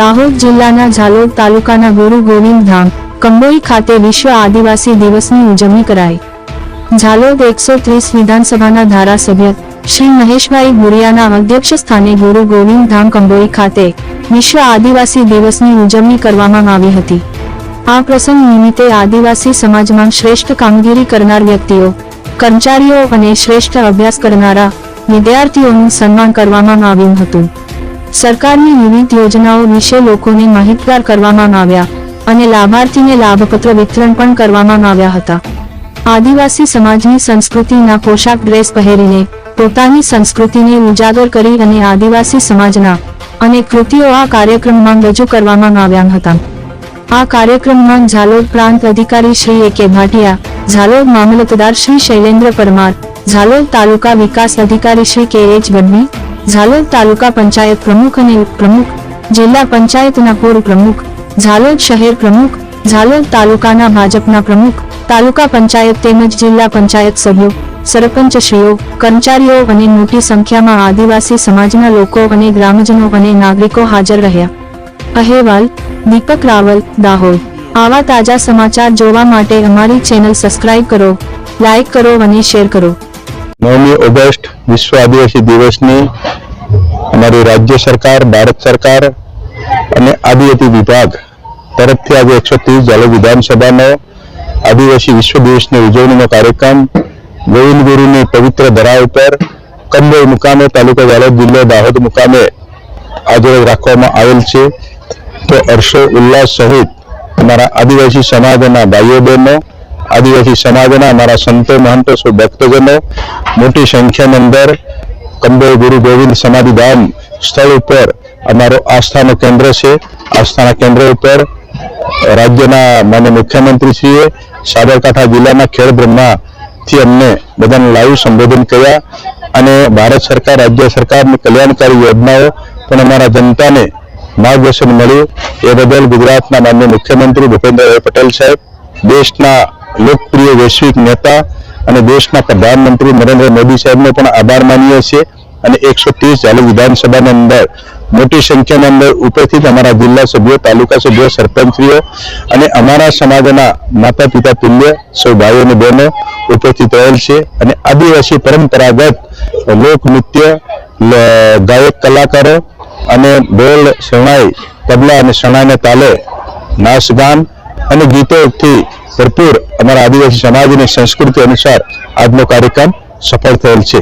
દાહોદ જિલ્લાના ઝાલોદ તાલુકાના ગુરુ ગોવિંદ ધામ, કંબોઈ ખાતે વિશ્વ આદિવાસી દિવસની ઉજવણી કરાઈ. ઝાલોદ એકસો ત્રીસ વિધાનસભાના ધારાસભ્ય શ્રી મહેશભાઈ ભુરિયાના અધ્યક્ષ સ્થાને ગુરુ ગોવિંદ ધામ, કંબોઈ ખાતે વિશ્વ આદિવાસી દિવસની ઉજવણી કરવામાં આવી હતી. આ પ્રસંગ નિમિત્તે આદિવાસી સમાજમાં શ્રેષ્ઠ કામગીરી કરનાર વ્યક્તિઓ, કર્મચારીઓ અને શ્રેષ્ઠ અભ્યાસ કરનારા વિદ્યાર્થીઓનું સન્માન કરવામાં આવ્યું હતું. સરકારની વિવિધ યોજનાઓ વિશે લોકોને માહિતગાર કરવામાં આવ્યા અને લાભાર્થીને લાભપત્ર વિતરણ પણ કરવામાં આવ્યા હતા. આદિવાસી સમાજની સંસ્કૃતિના પોશાક ડ્રેસ પહેરીને પોતાની સંસ્કૃતિને ઉજાગર કરી અને આદિવાસી સમાજના અને કૃતિઓ આ કાર્યક્રમમાં રજૂ કરવામાં આવ્યા હતા. આ કાર્યક્રમમાં ઝાલોદ પ્રાંત અધિકારી શ્રી એ કે ભાટિયા, ઝાલોદ મામલતદાર શ્રી શૈલેન્દ્ર પરમાર, ઝાલોદ તાલુકા વિકાસ અધિકારી શ્રી કે એચ ગઢવી ઝાલોદ તાલુકા પંચાયત પ્રમુખ અને ઉપપ્રમુખ જિલ્લા પંચાયતના પૂર્વ પ્રમુખ, ઝાલોદ શહેર પ્રમુખ, ઝાલોદ તાલુકાના ભાજપના પ્રમુખ, તાલુકા પંચાયત તેમજ જિલ્લા પંચાયત સભ્યો, સરપંચશ્રીઓ, કર્મચારીઓ અને મોટી સંખ્યામાં આદિવાસી સમાજના લોકો અને ગ્રામજનો અને નાગરિકો હાજર રહ્યા. અહેવાલ, દીપક રાવલ, દાહોદ. આવા તાજા સમાચાર જોવા માટે અમારી ચેનલ સબસ્ક્રાઇબ કરો લાઈક કરો અને શેર કરો. નવમી ઓગસ્ટ વિશ્વ આદિવાસી દિવસની અમારી રાજ્ય સરકાર, ભારત સરકાર અને આદિવાસી વિભાગ તરફથી આજે એકસો ત્રીસ ઝાલોદ વિધાનસભાનો આદિવાસી વિશ્વ દિવસની ઉજવણીનો કાર્યક્રમ ગોવિંદ ગુરુની પવિત્ર ધરા ઉપર કંબોઈ મુકામે, તાલુકા જાલોદ જિલ્લો દાહોદ મુકામે આજે રાખવામાં આવેલ છે. તો હર્ષો ઉલ્લાસ સહિત અમારા આદિવાસી સમાજના ભાઈઓ બહેનો આદિવાસી સમાજના અમારા સંતો, મહંતો, સૌ ભક્તજનો, મોટી સંખ્યાની અંદર કંબોળ ગુરુ ગોવિંદ સમાધિ ધામ સ્થળ ઉપર અમારો આસ્થાનું કેન્દ્ર છે. આસ્થાના કેન્દ્ર ઉપર રાજ્યના માન્ય મુખ્યમંત્રીશ્રીએ સાબરકાંઠા જિલ્લાના ખેડ બ્રહ્માથી અમને બધાને લાઈવ સંબોધન કર્યા અને ભારત સરકાર, રાજ્ય સરકારની કલ્યાણકારી યોજનાઓ પણ અમારા જનતાને માર્ગદર્શન મળ્યું. એ બદલ ગુજરાતના માન્ય મુખ્યમંત્રી ભૂપેન્દ્રભાઈ પટેલ સાહેબ, દેશના લોકપ્રિય વૈશ્વિક નેતા અને દેશના પ્રધાનમંત્રી નરેન્દ્ર મોદી સાહેબનો પણ આભાર માનીએ છીએ અને એકસો ત્રીસ ચાલુ વિધાનસભાની અંદર મોટી સંખ્યાની અંદર ઉપસ્થિત અમારા જિલ્લા સભ્યો, તાલુકા સભ્યો સરપંચીઓ અને અમારા સમાજના માતા પિતા તુલ્ય, સૌ ભાઈઓ અને બહેનો ઉપસ્થિત રહેલ છે અને આદિવાસી પરંપરાગત લોકનૃત્ય ગાયક કલાકારો અને ઢોલ, શરણાઈ, તબલા અને શરણાઈને તાલે નાચગાન અને ગીતોથી ભરપૂર અમારા આદિવાસી સમાજની સંસ્કૃતિ અનુસાર આજનો કાર્યક્રમ સફળ થયેલ છે.